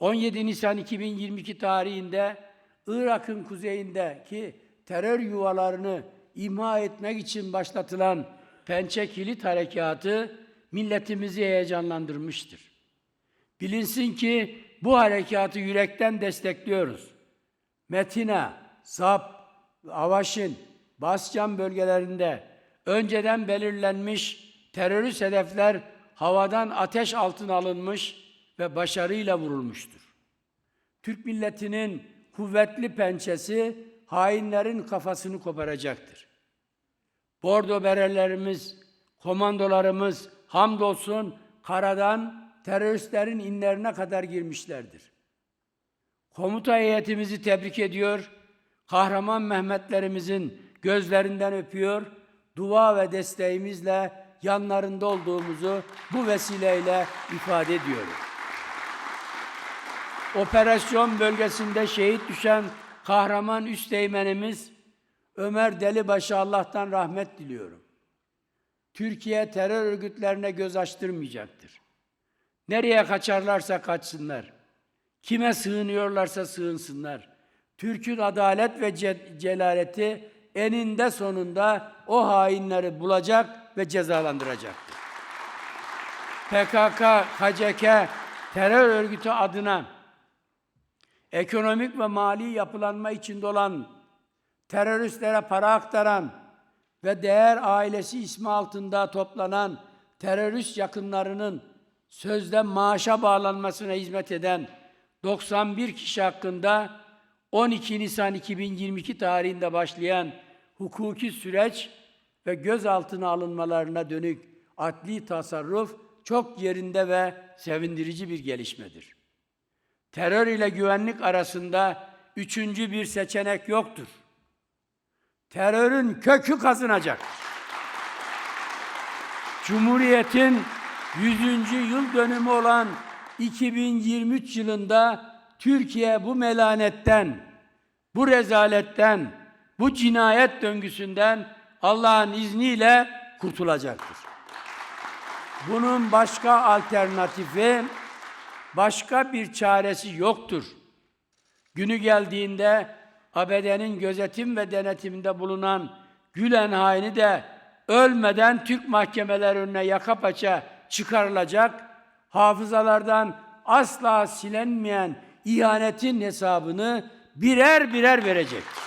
17 Nisan 2022 tarihinde Irak'ın kuzeyindeki terör yuvalarını imha etmek için başlatılan Pençe Kilit Harekatı milletimizi heyecanlandırmıştır. Bilinsin ki bu harekatı yürekten destekliyoruz. Metina, Sap, Avaşin, Bascan bölgelerinde önceden belirlenmiş terörist hedefler havadan ateş altına alınmış ve başarıyla vurulmuştur. Türk milletinin kuvvetli pençesi hainlerin kafasını koparacaktır. Bordo bererlerimiz, komandolarımız hamdolsun karadan teröristlerin inlerine kadar girmişlerdir. Komuta heyetimizi tebrik ediyor, kahraman Mehmetlerimizin gözlerinden öpüyor, dua ve desteğimizle yanlarında olduğumuzu bu vesileyle ifade ediyorum. Operasyon bölgesinde şehit düşen kahraman üsteğmenimiz Ömer Delibaşı Allah'tan rahmet diliyorum. Türkiye terör örgütlerine göz açtırmayacaktır. Nereye kaçarlarsa kaçsınlar. Kime sığınıyorlarsa sığınsınlar. Türk'ün adalet ve ce- celaleti eninde sonunda o hainleri bulacak ve cezalandıracaktır. PKK, KCK terör örgütü adına ekonomik ve mali yapılanma içinde olan teröristlere para aktaran ve değer ailesi ismi altında toplanan terörist yakınlarının sözde maaşa bağlanmasına hizmet eden 91 kişi hakkında 12 Nisan 2022 tarihinde başlayan hukuki süreç ve gözaltına alınmalarına dönük adli tasarruf çok yerinde ve sevindirici bir gelişmedir. Terör ile güvenlik arasında üçüncü bir seçenek yoktur. Terörün kökü kazınacak. Cumhuriyet'in 100. yıl dönümü olan 2023 yılında Türkiye bu melanetten, bu rezaletten, bu cinayet döngüsünden Allah'ın izniyle kurtulacaktır. Bunun başka alternatifi, başka bir çaresi yoktur. Günü geldiğinde ABD'nin gözetim ve denetiminde bulunan Gülen haini de ölmeden Türk mahkemeler önüne yaka paça çıkarılacak, hafızalardan asla silinmeyen ihanetin hesabını birer birer verecektir.